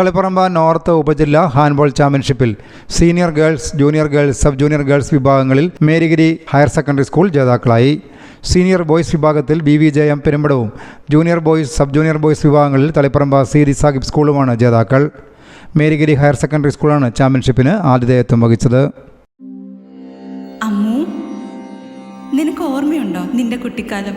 Taliparamba north ഉപജില്ല handball ചാമ്പ്യൻഷിപ്പിൽ senior girls junior girls sub junior girls വിഭാഗങ്ങളിൽ മേരിഗിരി ഹയർ സെക്കൻഡറി സ്കൂൾ ജേതാക്കളായി. സീനിയർ ബോയ്സ് വിഭാഗത്തിൽ ബി വി ജയം പെരുമ്പടവും junior boys sub junior boys വിഭാഗങ്ങളിൽ തളിപ്പറമ്പ സീരി സാഹിബ് സ്കൂളുമാണ് ജേതാക്കൾ. മേരിഗിരി ഹയർ സെക്കൻഡറി സ്കൂളാണ് ചാമ്പ്യൻഷിപ്പിന് ആതിഥേയത്വം വഹിച്ചത്. നിനക്ക് ഓർമ്മയുണ്ടോ നിന്റെ കുട്ടിക്കാലം?